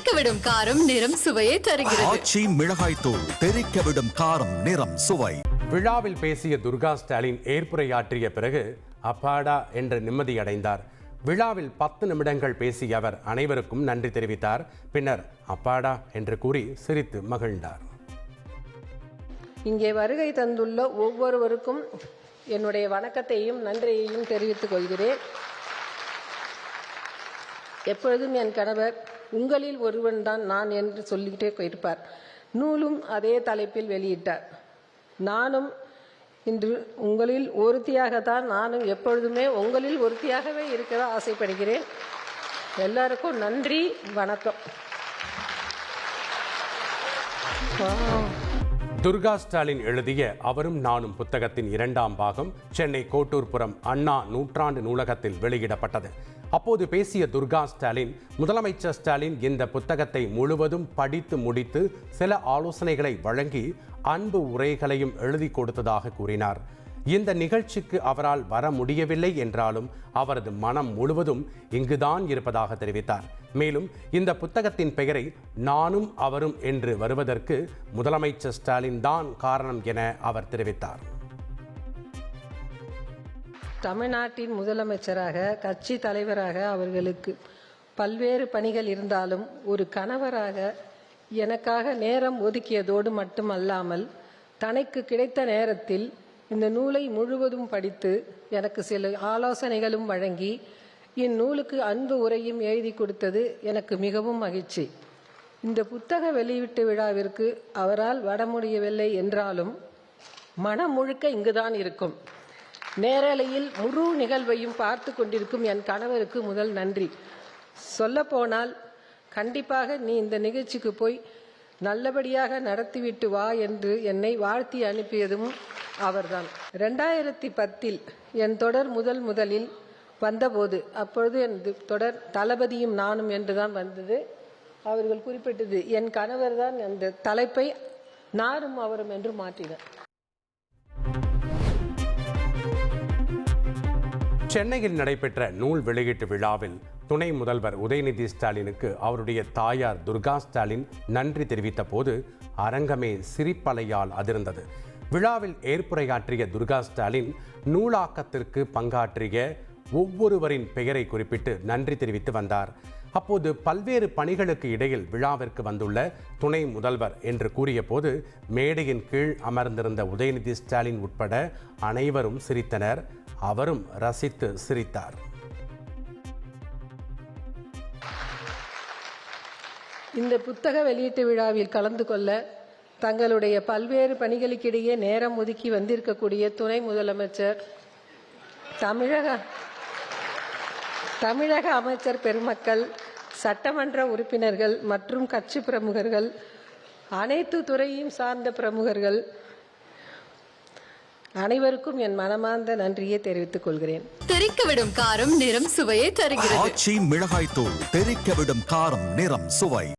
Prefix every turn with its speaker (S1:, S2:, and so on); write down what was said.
S1: தெறிக்கவிடும் காரம் நிறம் சுவையை தருகிறது.
S2: ஆச்சி மிளகாய் தூள் தெறிக்க விடும் காரம் நிறம் சுவை.
S3: விழாவில் பேசிய துர்கா ஸ்டாலின் ஏற்புரையாற்றிய பிறகு அப்பாடா என்று நிம்மதியடைந்தார். விழாவில் பத்து நிமிடங்கள் பேசிய அவர் அனைவருக்கும் நன்றி தெரிவித்தார். பின்னர் அப்பாடா என்று கூறி சிரித்து மகிழ்ந்தார்.
S4: இங்கே வருகை தந்துள்ள ஒவ்வொருவருக்கும் என்னுடைய வணக்கத்தையும் நன்றியையும் தெரிவித்துக் கொள்கிறேன். எப்பொழுதும் என் கணவர் உங்களில் ஒருவன் தான் நான் என்று சொல்லிக்கிட்டே இருப்பார் நூலும் அதே தலைப்பில் வெளியிட்டார். நானும் இன்று உங்களில் ஒருத்தியாகத்தான் நானும் எப்பொழுதுமே உங்களில் ஒருத்தியாகவே இருக்க ஆசைப்படுகிறேன். எல்லாருக்கும் நன்றி வணக்கம்.
S3: துர்கா ஸ்டாலின் எழுதிய அவரும் நானும் புத்தகத்தின் இரண்டாம் பாகம் சென்னை கோட்டூர்புரம் அண்ணா நூற்றாண்டு நூலகத்தில் வெளியிடப்பட்டது. அப்போது பேசிய துர்கா ஸ்டாலின் முதலமைச்சர் ஸ்டாலின் இந்த புத்தகத்தை முழுவதும் படித்து முடித்து சில ஆலோசனைகளை வழங்கி அன்பு உரைகளையும் எழுதி கொடுத்ததாக கூறினார். இந்த நிகழ்ச்சிக்கு அவரால் வர முடியவில்லை என்றாலும் அவரது மனம் முழுவதும் இங்குதான் இருப்பதாக தெரிவித்தார். மேலும் இந்த புத்தகத்தின் பெயரை நானும் அவரும் என்று வருவதற்கு முதலமைச்சர் ஸ்டாலின் தான் காரணம் என அவர் தெரிவித்தார்.
S4: தமிழ்நாட்டின் முதலமைச்சராக கட்சி தலைவராக அவர்களுக்கு பல்வேறு பணிகள் இருந்தாலும் ஒரு கணவராக எனக்காக நேரம் ஒதுக்கியதோடு மட்டுமல்லாமல் தனக்கு கிடைத்த நேரத்தில் இந்த நூலை முழுவதும் படித்து எனக்கு சில ஆலோசனைகளும் வழங்கி இந்நூலுக்கு அன்பு உரையும் எழுதி கொடுத்தது எனக்கு மிகவும் மகிழ்ச்சி. இந்த புத்தக வெளியீட்டு விழாவிற்கு அவரால் வர முடியவில்லை என்றாலும் மனம் முழுக்க இங்குதான் இருக்கும். நேரலையில் முழு நிகழ்வையும் பார்த்து கொண்டிருக்கும் என் கணவருக்கு முதல் நன்றி. சொல்லப்போனால் கண்டிப்பாக நீ இந்த நிகழ்ச்சிக்கு போய் நல்லபடியாக நடத்திவிட்டு வா என்று என்னை வாழ்த்தி அனுப்பியதும் அவர்தான். ரெண்டாயிரத்தி பத்தில் என் தொடர் முதல் முதலில் வந்தபோது அப்பொழுது என் தொடர் தளபதியும் நானும் என்றுதான் வந்தது. அவர்கள் குறிப்பிட்டது என் கணவர் தான் அந்த தலைப்பை நானும் அவரும் என்று மாற்றினார்.
S3: சென்னையில் நடைபெற்ற நூல் வெளியீட்டு விழாவில் துணை முதல்வர் உதயநிதி ஸ்டாலினுக்கு அவருடைய தாயார் துர்கா ஸ்டாலின் நன்றி தெரிவித்த போது அரங்கமே சிரிப்பலையால் அதிர்ந்தது. விழாவில் ஏற்புரையாற்றிய துர்கா ஸ்டாலின் நூலாக்கத்திற்கு பங்காற்றிய ஒவ்வொருவரின் பெயரை குறிப்பிட்டு நன்றி தெரிவித்து வந்தார். அப்போது பல்வேறு பணிகளுக்கு இடையில் விழாவிற்கு வந்துள்ள துணை முதல்வர் என்று கூறியபோது மேடையின் கீழ் அமர்ந்திருந்த உதயநிதி ஸ்டாலின் உட்பட அனைவரும் சிரித்தனர். அவரும் ரசித்து சிரித்தார்.
S4: இந்த புத்தக வெளியீட்டு விழாவில் கலந்து கொள்ள தங்களுடைய பல்வேறு பணிகளுக்கிடையே நேரம் ஒதுக்கி வந்திருக்கக்கூடிய துணை முதலமைச்சர் தமிழக தமிழக அமைச்சர் பெருமக்கள் சட்டமன்ற உறுப்பினர்கள் மற்றும் கட்சி பிரமுகர்கள் அனைத்து துறையும் சார்ந்த பிரமுகர்கள் அனைவருக்கும் என் மனமார்ந்த நன்றியை தெரிவித்துக் கொள்கிறேன்.
S1: தெறிக்கவிடும் காரம் நிறம் சுவையை தருகிறது.
S2: ஆச்சி மிளகாய் தூள் தெறிக்க விடும் காரம் நிறம் சுவை.